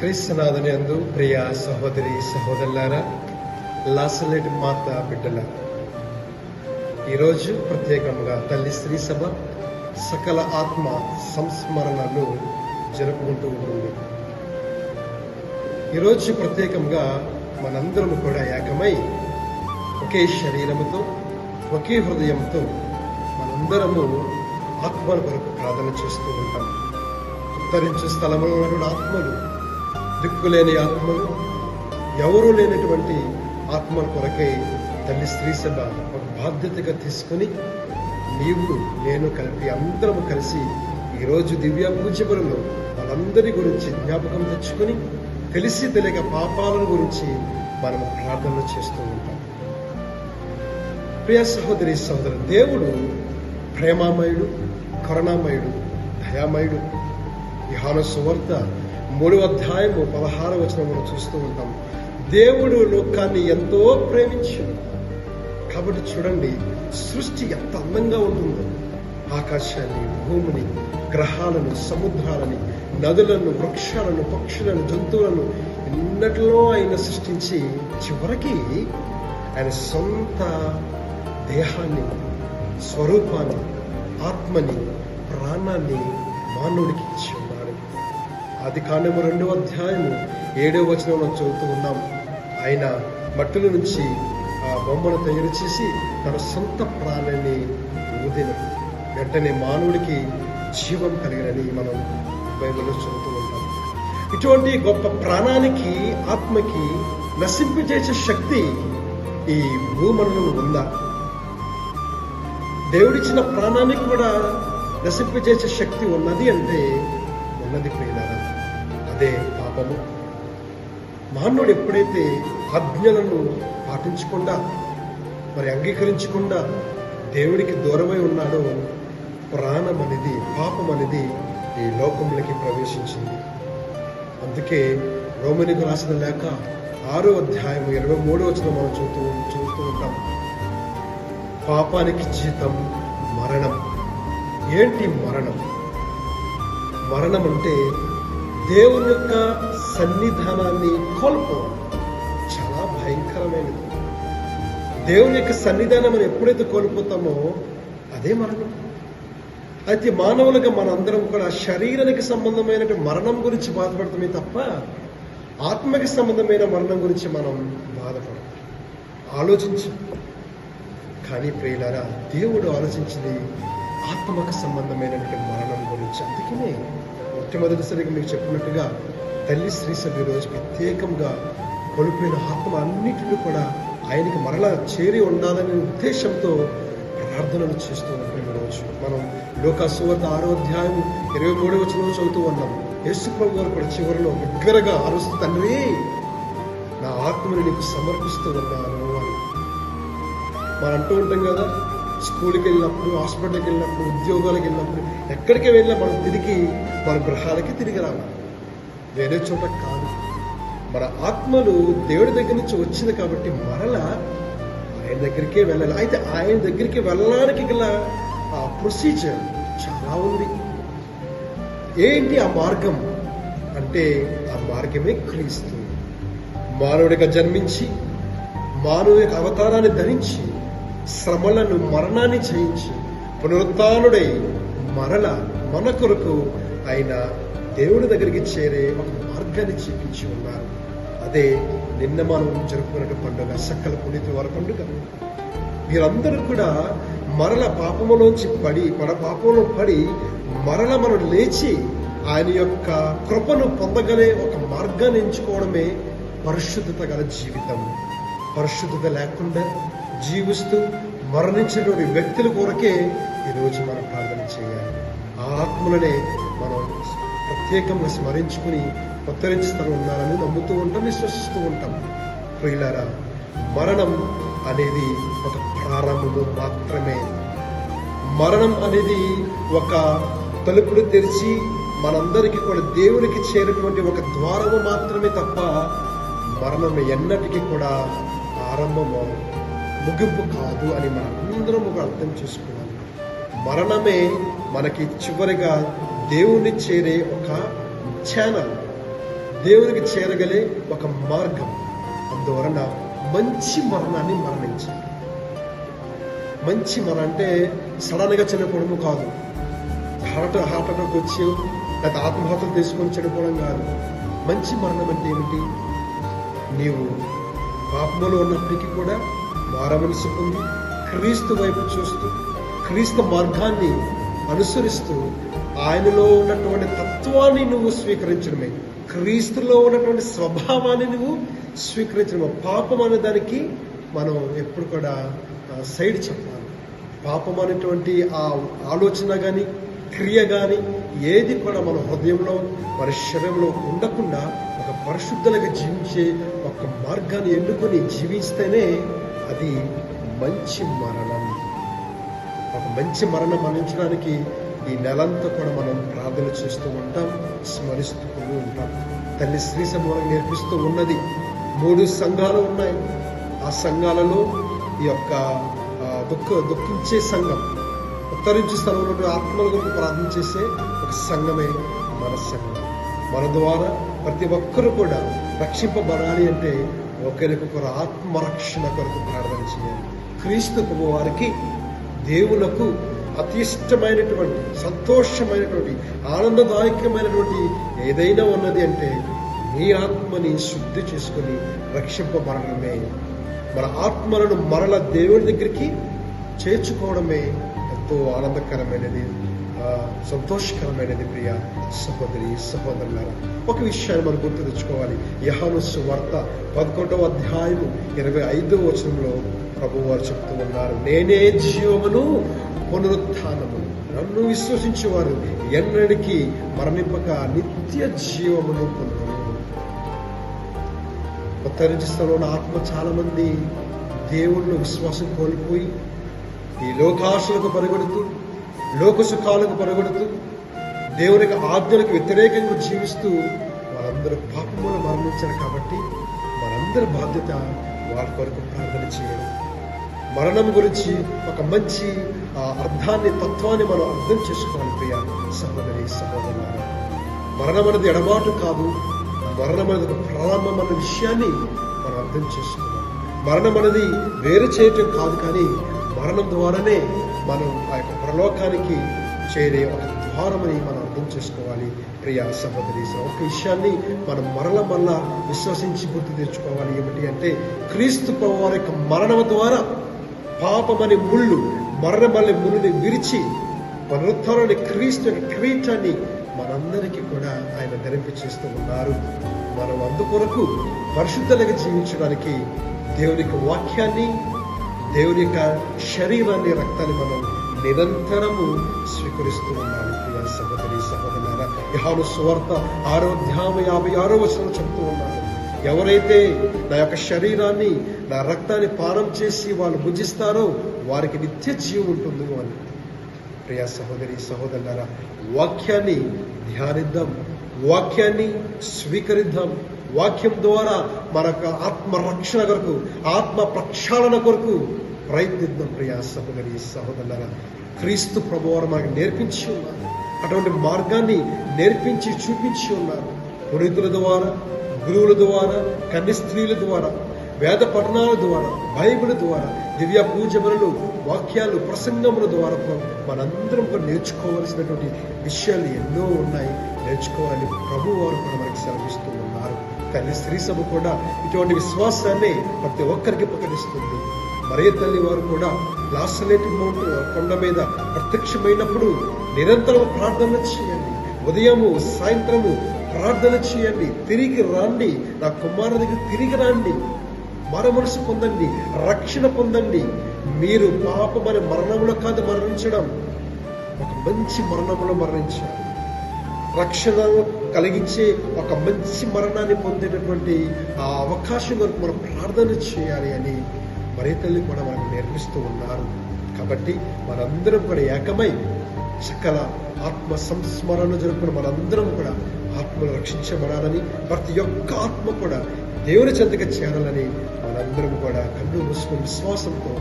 క్రీస్తునాథని అందు ప్రియ సహోదరి సహోదరులారా లాసలేటి మాత బిడ్డల ఈరోజు ప్రత్యేకంగా తల్లి స్త్రీ సభ సకల ఆత్మ సంస్మరణలు జరుపుకుంటూ ఉంటుంది. ఈరోజు ప్రత్యేకంగా మనందరం కూడా ఏకమై ఒకే శరీరముతో ఒకే హృదయంతో మనందరము ఆత్మల కొరకు ప్రార్థన చేస్తూ ఉంటాం. ఉత్తరించు స్థలంలో ఉన్నటువంటి ఆత్మలు దిక్కులేని ఆత్మలు ఎవరూ లేనటువంటి ఆత్మల కొరకై తల్లి స్త్రీ సభ ఒక బాధ్యతగా తీసుకుని నీవు నేను కలిపి అందరము కలిసి ఈరోజు దివ్య పూజపురంలో వాళ్ళందరి గురించి జ్ఞాపకం తెచ్చుకొని తెలిసి తెలియక పాపాలను గురించి మనం ప్రార్థనలు చేస్తూ ఉంటాం. ప్రియ సహోదరి సహోదరు దేవుడు ప్రేమామయుడు కరుణామయుడు దయామయుడు. యోహాను సువార్త మూడు అధ్యాయము పదహార వచనం మనం చూస్తూ ఉంటాం దేవుడు లోకాన్ని ఎంతో ప్రేమించాడు. కాబట్టి చూడండి సృష్టి ఎంత అందంగా ఉంటుందో. ఆకాశాన్ని భూమిని గ్రహాలను సముద్రాలని నదులను వృక్షాలను పక్షులను జంతువులను ఎన్నటిలో ఆయన సృష్టించి చివరికి ఆయన సొంత దేహాన్ని స్వరూపాన్ని ఆత్మని ప్రాణాన్ని మానవుడికి ఇచ్చి అది కాండము రెండవ అధ్యాయము ఏడవ వచనంలో చదువుతూ ఉన్నాం. ఆయన మట్టుల నుంచి ఆ బొమ్మను తయారు చేసి తన సొంత ప్రాణాన్ని ఊదిన వెంటనే మానవుడికి జీవం కలిగినని మనం బైబిల్లో చదువుతూ ఉంటాం. ఇటువంటి గొప్ప ప్రాణానికి ఆత్మకి నశింపజేసే శక్తి ఈ భూమండలం ఉందా? దేవుడిచ్చిన ప్రాణానికి కూడా నశింపజేసే శక్తి ఉన్నది అంటే ఉన్నది పోయినారా అదే పాపము. మానవుడు ఎప్పుడైతే ఆజ్ఞలను పాటించకుండా మరి అంగీకరించకుండా దేవుడికి దూరమై ఉన్నాడో ప్రాణం అనేది పాపం అనేది ఈ లోకంలోకి ప్రవేశించింది. అందుకే రోమనికి రాసిన లేక ఆరో అధ్యాయం ఇరవై మూడో వచ్చిన మనం చూస్తూ చూస్తూ ఉంటాం. పాపానికి జీతం మరణం. ఏంటి మరణం? మరణం అంటే దేవుని యొక్క సన్నిధానాన్ని కోల్పోవడం చాలా భయంకరమైనది. దేవుని యొక్క సన్నిధానం మనం ఎప్పుడైతే కోల్పోతామో అదే మరణం. అయితే మానవులుగా మనందరం కూడా శరీరానికి సంబంధమైన మరణం గురించి బాధపడతామే తప్ప ఆత్మకి సంబంధమైన మరణం గురించి మనం బాధపడం ఆలోచించం కానీ ప్రియులారా దేవుడు ఆలోచించింది ఆత్మకు సంబంధమైనటువంటి మరణం గురించి. అందుకనే మొట్టమొదటిసారిగా మీకు చెప్పినట్టుగా తల్లి శ్రీ సభ రోజు ప్రత్యేకంగా కోల్పోయిన ఆత్మ అన్నింటినీ కూడా ఆయనకి మరలా చేరి ఉండాలనే ఉద్దేశంతో ప్రార్థనలు చేస్తూ ఉంటాం రోజు. మనం లోకాసువర్త ఆరో అధ్యాయం ఇరవై మూడో వచ్చిన చదువుతూ ఉన్నాం. యేసు ప్రభు గారు కూడా చివరిలో బిగ్గరగా ఆరుస్తూ తండ్రి నా ఆత్మని నీకు సమర్పిస్తూ ఉన్నాను అని. మనం అంటూ ఉంటాం కదా స్కూల్కి వెళ్ళినప్పుడు హాస్పిటల్కి వెళ్ళినప్పుడు ఉద్యోగాలకు వెళ్ళినప్పుడు ఎక్కడికి వెళ్ళినా మనం తిరిగి మన గృహాలకి తిరిగి రావాలి. వేరే చోట కాదు. మన ఆత్మలు దేవుడి దగ్గర నుంచి వచ్చింది కాబట్టి మరలా ఆయన దగ్గరికే వెళ్ళాలి. అయితే ఆయన దగ్గరికి వెళ్ళడానికి గల ఆ ప్రొసీజర్ చాలా ఉంది. ఏంటి ఆ మార్గం? అంటే ఆ మార్గమే క్రీస్తు. మానవుడిగా జన్మించి మానవుడి యొక్క అవతారాన్ని ధరించి శ్రమలను మరణాన్ని జయించి పునరుత్డై మరల మన కొరకు ఆయన దేవుడి దగ్గరికి చేరే ఒక మార్గాన్ని చూపించి ఉన్నారు. అదే నిన్న మనం జరుపుకున్న పండుగ సక్కల పునీతి వారి పండుగ. వీరందరూ కూడా మరల పాపములోంచి పడి మన పాపంలో పడి మరల మనం లేచి ఆయన యొక్క కృపను పొందగలే ఒక మార్గాన్ని ఎంచుకోవడమే పరిశుద్ధత గల జీవితం. పరిశుద్ధత లేకుండా జీవిస్తూ మరణించినటువంటి వ్యక్తుల కొరకే ఈరోజు మనం ప్రార్థన చేయాలి. ఆ ఆత్మలనే మనం ప్రత్యేకంగా స్మరించుకుని ఉత్తరించుతూ ఉన్నారని నమ్ముతూ ఉంటాం విశ్వసిస్తూ ఉంటాం. ప్రియులారా మరణం అనేది ఒక ప్రారంభము మాత్రమే. మరణం అనేది ఒక తలుపులు తెరిచి మనందరికీ కూడా దేవునికి చేరినటువంటి ఒక ద్వారము మాత్రమే తప్ప మరణం ఎన్నటికీ కూడా ఆరంభము ముగింపు కాదు అని మనందరం ఒక అర్థం చేసుకోవాలి. మరణమే మనకి చివరిగా దేవుణ్ణి చేరే ఒక ఛానల్. దేవునికి చేరగలే ఒక మార్గం. అందువలన మంచి మరణాన్ని మరణించాలి. మంచి మరణం అంటే సడన్గా చనిపోవడము కాదు. హార్ట్ హార్ట్ అటాక్ వచ్చి లేకపోతే ఆత్మహత్యలు తీసుకొని చనిపోవడం కాదు. మంచి మరణం అంటే ఏమిటి? నీవు పాపములో ఉన్నప్పటికీ కూడా మారమనసు పొంది క్రీస్తు వైపు చూస్తూ క్రీస్తు మార్గాన్ని అనుసరిస్తూ ఆయనలో ఉన్నటువంటి తత్వాన్ని నువ్వు స్వీకరించడమే. క్రీస్తులో ఉన్నటువంటి స్వభావాన్ని నువ్వు స్వీకరించడమే. పాపం అనే దానికి మనం ఎప్పుడు కూడా సైడ్ చెప్పాలి. పాపం అనేటువంటి ఆ ఆలోచన కానీ క్రియ కానీ ఏది కూడా మన హృదయంలో మన శరీరంలో ఉండకుండా ఒక పరిశుద్ధులుగా జీవించే ఒక మార్గాన్ని ఎన్నుకొని జీవిస్తేనే అది మంచి మరణం. ఒక మంచి మరణం మరణించడానికి ఈ నెలంతా కూడా మనం ప్రార్థన చేస్తూ ఉంటాం స్మరిస్తూ ఉంటాం. తల్లి శ్రీ సమూలం నేర్పిస్తూ ఉన్నది. మూడు సంఘాలు ఉన్నాయి. ఆ సంఘాలలో ఈ యొక్క దుఃఖ దుఃఖించే సంఘం ఉత్తరించి స్థలంలో ఉన్న ఆత్మల గురించి ప్రార్థన చేసే ఒక సంఘమే మన సంఘం. మన ద్వారా ప్రతి ఒక్కరు కూడా రక్షింపబడాలి అంటే ఒకరికొకరు ఆత్మరక్షణ కొరకు ప్రార్థన చేయాలి. క్రీస్తు వారికి దేవులకు అతిష్టమైనటువంటి సంతోషమైనటువంటి ఆనందదాయకమైనటువంటి ఏదైనా ఉన్నది అంటే మీ ఆత్మని శుద్ధి చేసుకొని రక్షింపబడడమే. మన ఆత్మలను మరల దేవుడి దగ్గరికి చేర్చుకోవడమే ఎంతో ఆనందకరమైనది. సంతోషకరమైనది ప్రియ. సహోదరి సహోదరులారా ఒక విషయాన్ని మనం గుర్తు తెచ్చుకోవాలి. యహాను వార్త పదకొండవ అధ్యాయము ఇరవై ఐదవ వచనంలో ప్రభు వారు చెప్తూ ఉన్నారు. నేనే జీవమును పునరుత్నము. నన్ను విశ్వసించేవారు ఎన్నడికి మరణింపక నిత్య జీవమును కొత్త ఉత్తరించిన ఆత్మ చాలా మంది దేవుళ్ళు విశ్వాసం కోల్పోయి ఈ లోకాశలకు పరిగెడుతూ లోక సుఖాలకు పరగొడుతూ దేవునికి ఆజ్ఞలకు వ్యతిరేకంగా జీవిస్తూ వారందరూ పాపములు మరణించారు కాబట్టి మనందరి బాధ్యత వారి కొరకు ప్రార్థన చేయడం. మరణం గురించి ఒక మంచి ఆ, అర్థాన్ని తత్వాన్ని మనం అర్థం చేసుకోవాలి ప్రియ సహోదరి సహోదరు మరణం అనేది ఎడబాటు కాదు మరణం అనేది ఒక ప్రారంభం అన్న విషయాన్ని మనం అర్థం చేసుకోవాలి. మరణం అనేది వేరు చేయటం కాదు కానీ మరణం ద్వారానే మనం ఆ యొక్క ప్రలోకానికి చేరే ఒక ద్వారమని మనం అర్థం చేసుకోవాలి. ప్రియ సహోదరి ఒక విషయాన్ని మనం మరల మరల విశ్వసించి గుర్తు తెచ్చుకోవాలి. ఏమిటి అంటే క్రీస్తు ప్రభు వారి యొక్క మరణం ద్వారా పాపమని ముళ్ళు మరణమల్లి ముళ్ళుని విరిచి పునరుద్ధరణ క్రీస్తు క్రీటాన్ని మనందరికీ కూడా ఆయన ధరింపచేస్తూ ఉన్నారు. మనం అందుకొరకు పరిశుద్ధులుగా జీవించడానికి దేవుని యొక్క వాక్యాన్ని దేవుని యొక్క శరీరాన్ని రక్తాన్ని మనం నిరంతరము స్వీకరిస్తూ ఉండాలి. ప్రియ సహోదరి సహోదరులారా యహాను సువార్త ఆరో యాభై ఆరో వచనం చెప్తూ ఉన్నారు ఎవరైతే నా యొక్క శరీరాన్ని నా రక్తాన్ని పానం చేసి వాళ్ళు భుజిస్తారో వారికి నిత్య జీవం ఉంటుంది అని. ప్రియ సహోదరి సహోదరులారా వాక్యాన్ని ధ్యానిద్దాం. వాక్యాన్ని స్వీకరిద్దాం. వాక్యం ద్వారా మన యొక్క కొరకు ఆత్మ ప్రక్షాళన కొరకు ప్రయత్నిద్దాం ప్రియ సహోదరి సహోదరులారా. క్రీస్తు ప్రభువారు మనకు నేర్పించి ఉన్నారు. అటువంటి మార్గాన్ని నేర్పించి చూపించి ఉన్నారు. పునీతుల ద్వారా గురువుల ద్వారా కన్య స్త్రీల ద్వారా వేద పఠనాల ద్వారా బైబిల్ ద్వారా దివ్య పూజములు వాక్యాలు ప్రసంగముల ద్వారా మనందరం కూడా నేర్చుకోవాల్సినటువంటి విషయాలు ఎన్నో ఉన్నాయి. నేర్చుకోవాలని ప్రభు వారు కూడా మనకి సెలవిస్తూ ఉన్నారు. తల్లి స్త్రీ సభ కూడా ఇటువంటి విశ్వాసాన్ని ప్రతి ఒక్కరికి ప్రకటిస్తుంది. మరే తల్లి వారు కూడా లాసలేటి మౌంట్ కొండ మీద ప్రత్యక్షమైనప్పుడు నిరంతరం ప్రార్థన చేయండి. ఉదయము సాయంత్రము ప్రార్థన చేయండి. తిరిగి రాండి. నా కుమారు దగ్గర తిరిగి రండి. మరమనసు పొందండి. రక్షణ పొందండి. మీరు పాపమని మరణంలో కాదు మరణించడం. ఒక మంచి మరణంలో మరణించాలి. రక్షణ కలిగించే ఒక మంచి మరణాన్ని పొందేటటువంటి ఆ అవకాశం వరకు మనం ప్రార్థన చేయాలి అని మరే తల్లి కూడా మనకు నేర్పిస్తూ ఉన్నారు. కాబట్టి మనందరం కూడా ఏకమై సకల ఆత్మ సంస్మరణ జరుపుకున్న మనందరం కూడా ఆత్మను రక్షించబడాలని ప్రతి ఒక్క ఆత్మ కూడా దేవుని చెంతగా చేరాలని మనందరం కూడా కన్ను మూసుకుని విశ్వాసంతో